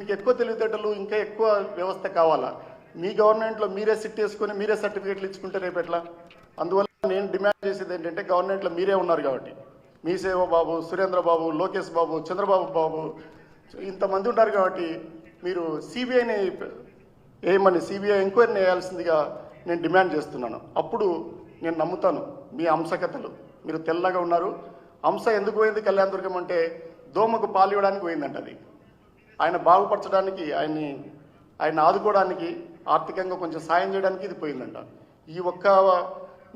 మీకు ఎక్కువ తెలివితేటలు ఇంకా ఎక్కువ వ్యవస్థ కావాలా? మీ గవర్నమెంట్లో మీరే సిట్ వేసుకొని మీరే సర్టిఫికేట్లు ఇచ్చుకుంటే రేపు ఎట్లా? అందువల్ల నేను డిమాండ్ చేసేది ఏంటంటే గవర్నమెంట్లో మీరే ఉన్నారు కాబట్టి. మీ సేవ బాబు సురేంద్ర బాబు లోకేష్ బాబు చంద్రబాబు బాబు ఇంతమంది ఉన్నారు కాబట్టి మీరు సిబిఐని ఏమని సిబిఐ ఎంక్వైరీని వేయాల్సిందిగా నేను డిమాండ్ చేస్తున్నాను. అప్పుడు నేను నమ్ముతాను మీ అంశకథలు. మీరు తెల్లగా ఉన్నారు. అంశ ఎందుకు పోయింది కళ్యాణ దుర్గం అంటే దోమకు పాలు ఇవ్వడానికి పోయిందంట అది. ఆయన బాగుపరచడానికి ఆయన్ని ఆయన ఆదుకోవడానికి ఆర్థికంగా కొంచెం సాయం చేయడానికి ఇది పోయిందంట. ఈ ఒక్క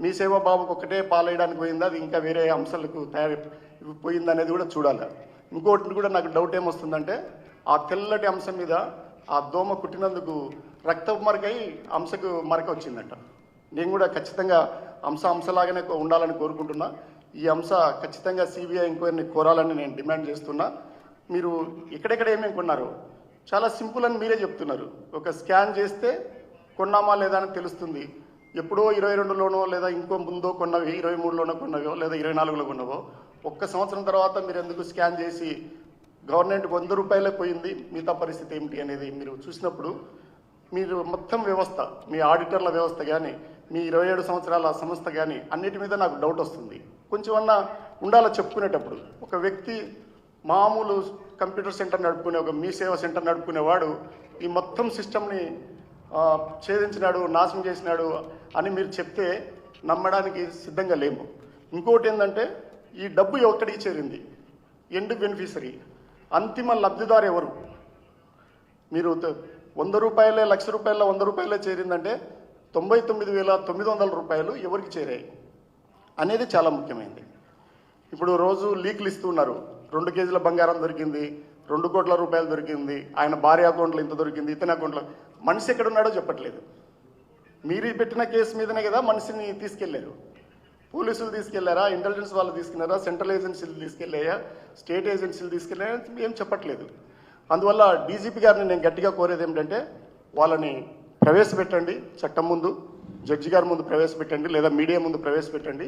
మీ సేవ బాబుకు ఒక్కటే పాలేయడానికి పోయిందా? అది ఇంకా వేరే అంశాలకు తయారు పోయిందనేది కూడా చూడాలి. ఇంకోటి కూడా నాకు డౌట్ ఏమొస్తుందంటే ఆ తెల్లటి అంశం మీద ఆ దోమ కుట్టినందుకు రక్తపు మరకై అంశకు మరక వచ్చిందంట. నేను కూడా ఖచ్చితంగా అంశ అంశలాగానే ఉండాలని కోరుకుంటున్నా. ఈ అంశ ఖచ్చితంగా సిబిఐ ఎంక్వైరీని కోరాలని నేను డిమాండ్ చేస్తున్నా. మీరు ఎక్కడెక్కడ ఏమేమి కొన్నారు చాలా సింపుల్ అని మీరే చెప్తున్నారు. ఒక స్కాన్ చేస్తే కొన్నామా లేదా అని తెలుస్తుంది. ఎప్పుడో ఇరవై రెండులోనో లేదా ఇంకో ముందో కొన్నవి ఇరవై మూడులోనో కొన్నవో లేదా ఇరవై నాలుగులో కొన్నవో ఒక్క సంవత్సరం తర్వాత మీరు ఎందుకు స్కాన్ చేసి గవర్నమెంట్ వంద రూపాయలే పోయింది మిగతా పరిస్థితి ఏమిటి అనేది మీరు చూసినప్పుడు మీరు మొత్తం వ్యవస్థ మీ ఆడిటర్ల వ్యవస్థ కానీ మీ ఇరవై ఏడు సంవత్సరాల సంస్థ కానీ అన్నిటి మీద నాకు డౌట్ వస్తుంది. కొంచెం అన్నా ఉండాలో చెప్పుకునేటప్పుడు? ఒక వ్యక్తి మామూలు కంప్యూటర్ సెంటర్ నడుపుకునే ఒక మీ సేవ సెంటర్ నడుపుకునేవాడు ఈ మొత్తం సిస్టమ్ని ఛేదించినాడు నాశనం చేసినాడు అని మీరు చెప్తే నమ్మడానికి సిద్ధంగా లేము. ఇంకోటి ఏంటంటే ఈ డబ్బు ఎక్కడికి చేరింది. ఎండ్ బెనిఫిషరీ అంతిమ లబ్ధిదారు ఎవరు? మీరు వంద రూపాయలే లక్ష రూపాయల వంద రూపాయలే చేరిందంటే తొంభై తొమ్మిది వేల తొమ్మిది వందల రూపాయలు ఎవరికి చేరాయి? అనేది చాలా ముఖ్యమైనది. ఇప్పుడు రోజు లీకులు ఇస్తున్నారు రెండు కేజీల బంగారం దొరికింది రెండు కోట్ల రూపాయలు దొరికింది ఆయన భార్య అకౌంట్లో ఇంత దొరికింది ఇతని అకౌంట్లో. మనిషి ఎక్కడున్నాడో చెప్పట్లేదు. మీరు పెట్టిన కేసు మీదనే కదా మనిషిని తీసుకెళ్ళారు. పోలీసులు తీసుకెళ్ళారా ఇంటెలిజెన్స్ వాళ్ళు తీసుకున్నారా సెంట్రల్ ఏజెన్సీలు తీసుకెళ్ళాయా స్టేట్ ఏజెన్సీలు తీసుకెళ్ళాయా ఏం చెప్పట్లేదు. అందువల్ల డీజీపీ గారిని నేను గట్టిగా కోరేది ఏమిటంటే వాళ్ళని ప్రవేశపెట్టండి చట్టం ముందు జడ్జి గారి ముందు ప్రవేశపెట్టండి లేదా మీడియా ముందు ప్రవేశపెట్టండి.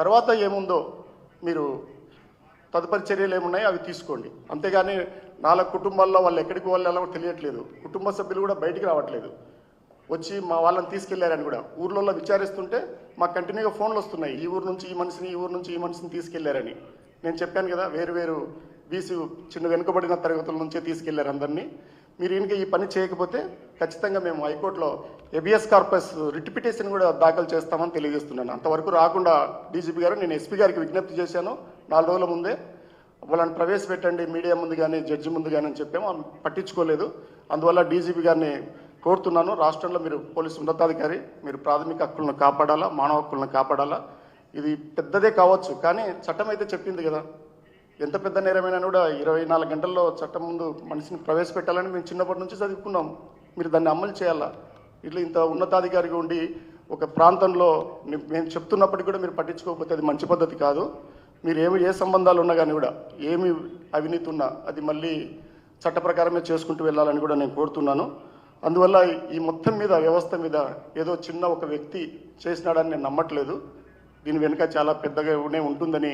తర్వాత ఏముందో మీరు తదుపరి చర్యలు ఏమున్నాయో అవి తీసుకోండి. అంతేగాని నాలుగు కుటుంబాల్లో వాళ్ళు ఎక్కడికి వెళ్ళాలో తెలియట్లేదు. కుటుంబ సభ్యులు కూడా బయటికి రావట్లేదు. వచ్చి మా వాళ్ళని తీసుకెళ్ళారని కూడా. ఊర్లలో విచారిస్తుంటే మాకు కంటిన్యూగా ఫోన్లు వస్తున్నాయి. ఈ ఊరు నుంచి ఈ మనిషిని ఈ ఊరు నుంచి ఈ మనిషిని తీసుకెళ్ళారని. నేను చెప్పాను కదా వేరు వేరు బీసీ చిన్న వెనుకబడిన తరగతుల నుంచే తీసుకెళ్ళారు అందరినీ. మీరు ఇంకా ఈ పని చేయకపోతే ఖచ్చితంగా మేము హైకోర్టులో ఎబిఎస్ కార్పస్ రిటిపిటేషన్ కూడా దాఖలు చేస్తామని తెలియజేస్తున్నాను. అంతవరకు రాకుండా డీజీపీ గారు నేను ఎస్పీ గారికి విజ్ఞప్తి చేశాను. నాలుగు రోజుల ముందే వాళ్ళని ప్రవేశపెట్టండి మీడియా ముందు కానీ జడ్జి ముందు కానీ అని చెప్పాము ఆమె పట్టించుకోలేదు. అందువల్ల డీజీపీ గారిని కోరుతున్నాను రాష్ట్రంలో మీరు పోలీసు ఉన్నతాధికారి మీరు ప్రాథమిక హక్కులను కాపాడాలా మానవ హక్కులను కాపాడాలా? ఇది పెద్దదే కావచ్చు కానీ చట్టం అయితే చెప్పింది కదా. ఎంత పెద్ద నేరమైనా కూడా ఇరవై నాలుగు గంటల్లో చట్టం ముందు మనిషిని ప్రవేశపెట్టాలని మేము చిన్నప్పటి నుంచి చదువుకున్నాం. మీరు దాన్ని అమలు చేయాలా? ఇట్లా ఇంత ఉన్నతాధికారిగా ఉండి ఒక ప్రాంతంలో మేము చెప్తున్నప్పటికీ కూడా మీరు పట్టించుకోకపోతే అది మంచి పద్ధతి కాదు. మీరు ఏమి ఏ సంబంధాలు ఉన్నా కానీ కూడా ఏమి అవినీతి ఉన్నా అది మళ్ళీ చట్ట ప్రకారమే చేసుకుంటూ వెళ్ళాలని కూడా నేను కోరుతున్నాను. అందువల్ల ఈ మొత్తం మీద వ్యవస్థ మీద ఏదో చిన్న ఒక వ్యక్తి చేసినాడని నేను నమ్మట్లేదు. దీని వెనుక చాలా పెద్దగానే ఉంటుందని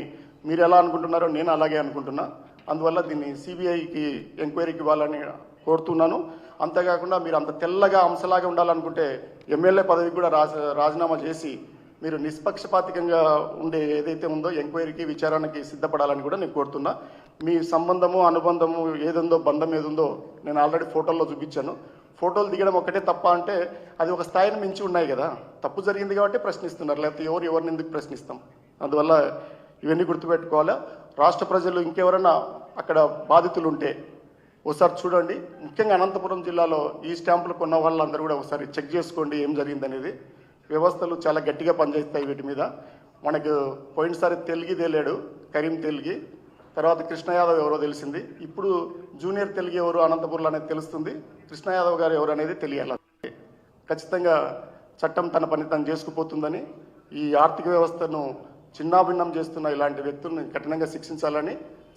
మీరు ఎలా అనుకుంటున్నారో నేను అలాగే అనుకుంటున్నా. అందువల్ల దీన్ని సిబిఐకి ఎంక్వైరీకి ఇవ్వాలని కోరుతున్నాను. అంతేకాకుండా మీరు అంత తెల్లగా అంశలాగా ఉండాలనుకుంటే ఎమ్మెల్యే పదవికి కూడా రాజ రాజీనామా చేసి మీరు నిష్పక్షపాతికంగా ఉండే ఏదైతే ఉందో ఎంక్వైరీకి విచారణకి సిద్ధపడాలని కూడా నేను కోరుతున్నా. మీ సంబంధము అనుబంధము ఏదుందో బంధం ఏదుందో నేను ఆల్రెడీ ఫోటోల్లో చూపించాను. ఫోటోలు దిగడం ఒకటే తప్ప అంటే అది ఒక స్థాయిని మించి ఉన్నాయి కదా. తప్పు జరిగింది కాబట్టి ప్రశ్నిస్తున్నారు లేకపోతే ఎవరు ఎవరిని ఎందుకు ప్రశ్నిస్తాం? అందువల్ల ఇవన్నీ గుర్తుపెట్టుకోవాలా? రాష్ట్ర ప్రజలు ఇంకెవరైనా అక్కడ బాధితులు ఉంటే ఒకసారి చూడండి. ముఖ్యంగా అనంతపురం జిల్లాలో ఈ స్టాంపులు కొన్న వాళ్ళందరూ కూడా ఒకసారి చెక్ చేసుకోండి ఏం జరిగిందనేది. వ్యవస్థలు చాలా గట్టిగా పనిచేస్తాయి వీటి మీద. మనకు పోయినసారి తెలుగు తేలాడు కరీం తెలుగు తర్వాత కృష్ణ యాదవ్ ఎవరో తెలిసింది. ఇప్పుడు జూనియర్ తెలుగు ఎవరు అనంతపురంలో అనేది తెలుస్తుంది. కృష్ణ యాదవ్ గారు ఎవరు అనేది తెలియాలి. ఖచ్చితంగా చట్టం తన పని తను చేసుకుపోతుందని ఈ ఆర్థిక వ్యవస్థను చిన్నాభిన్నం చేస్తున్న ఇలాంటి వ్యక్తులను కఠినంగా శిక్షించాలని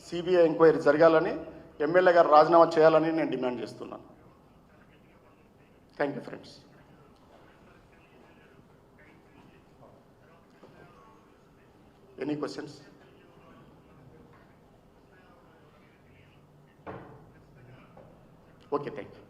సిబిఐ ఎంక్వైరీ జరగాలని ఎమ్మెల్యే గారు రాజీనామా చేయాలని నేను డిమాండ్ చేస్తున్నాను. Thank you friends any questions okay thank you